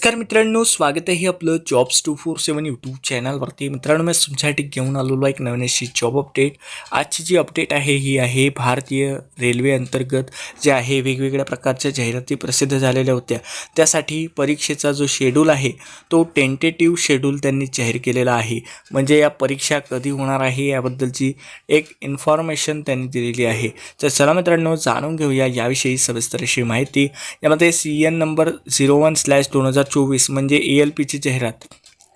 नमस्कार मित्रांनो स्वागत आहे आपलं jobs two four seven YouTube चॅनलवरती मित्रांनो मी तुमच्यासाठी घेऊन आलेलो एक नवीन अशी जॉब अपडेट आजची जी अपडेट आहे ही आहे भारतीय रेल्वे अंतर्गत जे आहे वेगवेगळ्या प्रकारच्या जाहिराती प्रसिद्ध झालेल्या होत्या. त्यासाठी परीक्षेचा जो शेड्यूल आहे तो टेंटेटिव्ह शेड्यूल त्यांनी जाहीर केलेला आहे. म्हणजे या परीक्षा कधी होणार आहे याबद्दलची एक इन्फॉर्मेशन त्यांनी दिलेली आहे. तर चला मित्रांनो जाणून घेऊया याविषयी सविस्तर अशी माहिती. यामध्ये C N number zero one slash दोन हजार चोवीस म्हणजे ए एल पीची जाहिरात.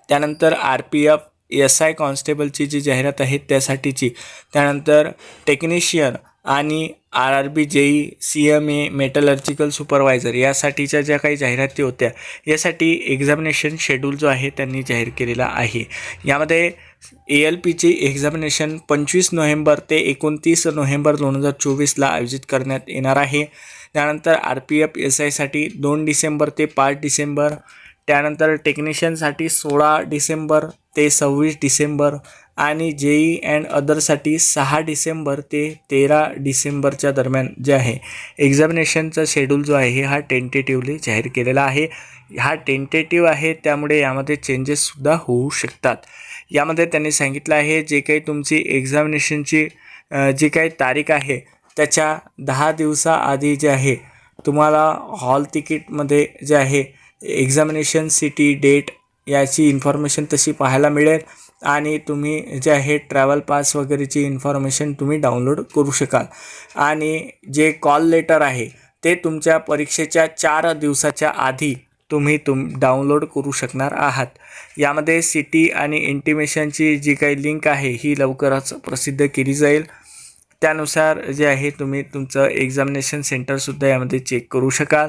त्यानंतर R P F S I कॉन्स्टेबलची जी जाहिरात आहे त्यासाठीची. त्यानंतर टेक्निशियन आणि R R B J E C M A metallurgical supervisor यासाठीच्या ज्या काही जाहिराती होत्या यासाठी एक्झामिनेशन शेड्यूल जो आहे त्यांनी जाहीर केलेला आहे. यामध्ये ए एल पीची एक्झामिनेशन पंचवीस नोव्हेंबर ते एकोणतीस नोव्हेंबर दोन हजार चोवीसला आयोजित करण्यात येणार आहे. त्यानंतर आर पी एफ एस आयसाठी दोन डिसेंबर ते पाच डिसेंबर. त्यानंतर टेक्निशियनसाठी सोळा डिसेंबर ते सव्वीस डिसेंबर आणि जेई अँड अदरसाठी सहा डिसेंबर ते तेरा डिसेंबरच्या दरम्यान जे आहे एक्झामिनेशनचा शेड्यूल जो आहे हा टेंटेटिव्हली जाहीर केलेला आहे. हा टेंटेटिव्ह आहे त्यामुळे यामध्ये चेंजेससुद्धा होऊ शकतात. यामध्ये त्यांनी सांगितलं आहे जे काही तुमची एक्झामिनेशनची जी काही तारीख आहे त्याच्या दहा दिवसाआधी जे आहे तुम्हाला हॉल तिकीटमध्ये जे आहे एक्झामिनेशन सिटी डेट याची इन्फॉर्मेशन तशी पाहायला मिळेल आणि तुम्ही जे आहे ट्रॅव्हल पास वगैरेची इन्फॉर्मेशन तुम्ही डाउनलोड करू शकाल. आणि जे कॉल लेटर आहे ते तुमच्या परीक्षेच्या चार दिवसाच्या आधी तुम्ही तुम डाउनलोड करू शकणार आहात. यामध्ये सिटी आणि इंटिमेशनची जी काही लिंक आहे ही लवकरच प्रसिद्ध केली जाईल. त्यानुसार जे आहे तुम्ही तुमचं एक्झामिनेशन सेंटरसुद्धा यामध्ये चेक करू शकाल.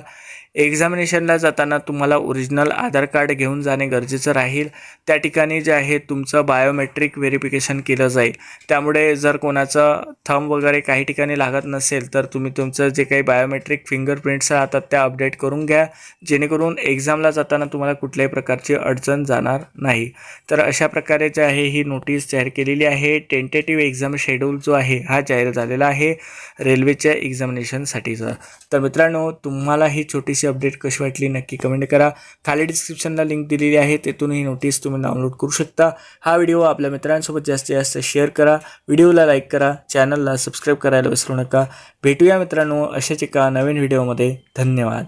एक्झामिनेशनला जाताना तुम्हाला ओरिजिनल आधार कार्ड घेऊन जाणे गरजेचं राहील. त्या ठिकाणी जे आहे तुमचं बायोमेट्रिक व्हेरिफिकेशन केलं जाईल. त्यामुळे जर कोणाचं थंब वगैरे काही ठिकाणी लागत नसेल तर तुम्ही तुमचं जे काही बायोमेट्रिक फिंगरप्रिंट्स राहतात त्या अपडेट करून घ्या. जेणेकरून एक्झामला जाताना तुम्हाला कुठल्याही प्रकारची अडचण जाणार नाही. तर अशा प्रकारे जे आहे ही नोटीस जाहीर केलेली आहे. टेंटेटिव्ह एक्झाम शेड्यूल जो आहे हा जाहीर झालेला आहे. रेल्वेच्या एक्झामिनेशनसाठीचा तर मित्रांनो तुम्हाला ही छोटीशी अपडेट कशी वाटली नक्की कमेंट करा. खाली डिस्क्रिप्शनला लिंक दिलेली आहे तेथून ही नोटीस तुम्ही डाउनलोड करू शकता. हा व्हिडिओ आपल्या मित्रांसोबत जास्तीत जास्त शेअर करा. व्हिडिओला लाईक करा. चॅनलला सबस्क्राईब करायला विसरू नका. भेटूया मित्रांनो अशाच एका नवीन व्हिडिओमध्ये धन्यवाद.